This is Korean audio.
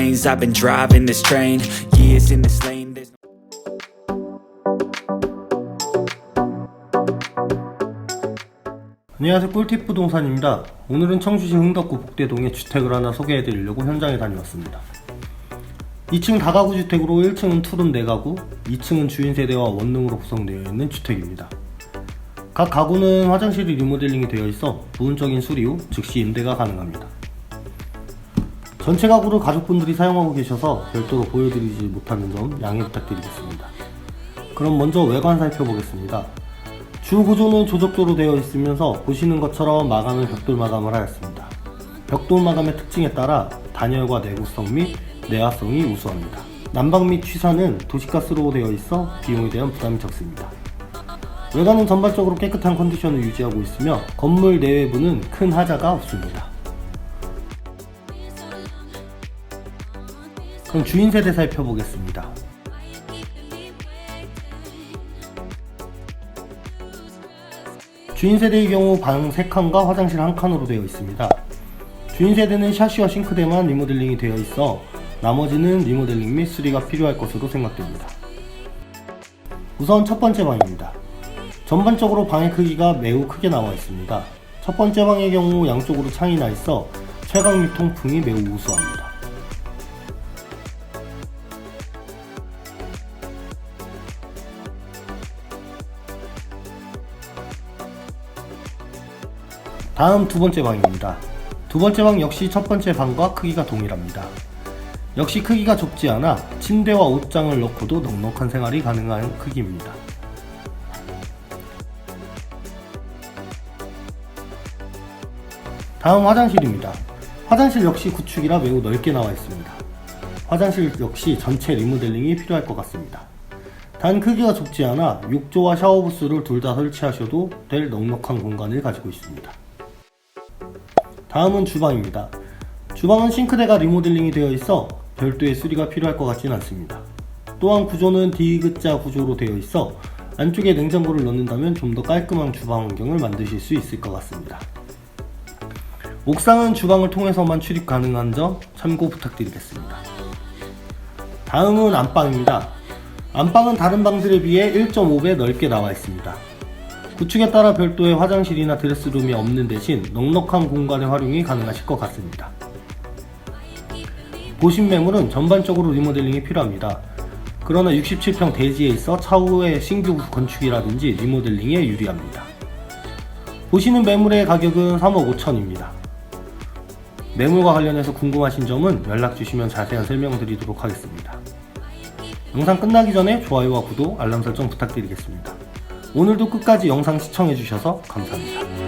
lanes. I've been driving this train, years in this lane. There's 안녕하세요. 꿀팁 부동산입니다. 오늘은 청주시 흥덕구 복대동에 주택을 하나 소개해 드리려고 현장에 다녀왔습니다. 2층 다가구 주택으로 1층은 투룸 4가구 2층은 주인 세대와 원룸으로 구성되어 있는 주택입니다. 각 가구는 화장실이 리모델링이 되어 있어 부분적인 수리 후 즉시 임대가 가능합니다 전체 가구를 가족분들이 사용하고 계셔서 별도로 보여드리지 못하는 점 양해 부탁드리겠습니다 그럼 먼저 외관 살펴보겠습니다 주 구조는 조적조로 되어 있으면서 보시는 것처럼 마감은 벽돌 마감을 하였습니다. 벽돌 마감의 특징에 따라 단열과 내구성 및 내화성이 우수합니다. 난방 및 취사는 도시가스로 되어 있어 비용에 대한 부담이 적습니다. 외관은 전반적으로 깨끗한 컨디션을 유지하고 있으며 건물 내외부는 큰 하자가 없습니다. 그럼 주인 세대 살펴보겠습니다. 주인 세대의 경우 방 3칸과 화장실 1칸으로 되어 있습니다. 주인 세대는 샤시와 싱크대만 리모델링이 되어 있어 나머지는 리모델링 및 수리가 필요할 것으로 생각됩니다. 우선 첫 번째 방입니다. 전반적으로 방의 크기가 매우 크게 나와 있습니다. 첫 번째 방의 경우 양쪽으로 창이 나 있어 채광 및 통풍이 매우 우수합니다. 다음 두 번째 방입니다. 두 번째 방 역시 첫 번째 방과 크기가 동일합니다. 역시 크기가 좁지 않아 침대와 옷장을 넣고도 넉넉한 생활이 가능한 크기입니다. 다음 화장실입니다. 화장실 역시 구축이라 매우 넓게 나와 있습니다. 화장실 역시 전체 리모델링이 필요할 것 같습니다. 단 크기가 좁지 않아 욕조와 샤워 부스를 둘 다 설치하셔도 될 넉넉한 공간을 가지고 있습니다. 다음은 주방입니다. 주방은 싱크대가 리모델링이 되어 있어 별도의 수리가 필요할 것 같지는 않습니다. 또한 구조는 디귿자 구조로 되어 있어 안쪽에 냉장고를 넣는다면 좀 더 깔끔한 주방 환경을 만드실 수 있을 것 같습니다. 옥상은 주방을 통해서만 출입 가능한 점 참고 부탁드리겠습니다. 다음은 안방입니다. 안방은 다른 방들에 비해 1.5배 넓게 나와 있습니다. 구축에 따라 별도의 화장실이나 드레스룸이 없는 대신 넉넉한 공간의 활용이 가능하실 것 같습니다. 보신 매물은 전반적으로 리모델링이 필요합니다. 그러나 67평 대지에 있어 차후의 신규 건축이라든지 리모델링에 유리합니다. 보시는 매물의 가격은 3억 5천입니다. 매물과 관련해서 궁금하신 점은 연락 주시면 자세한 설명드리도록 하겠습니다. 영상 끝나기 전에 좋아요와 구독, 알람 설정 부탁드리겠습니다. 오늘도 끝까지 영상 시청해주셔서 감사합니다.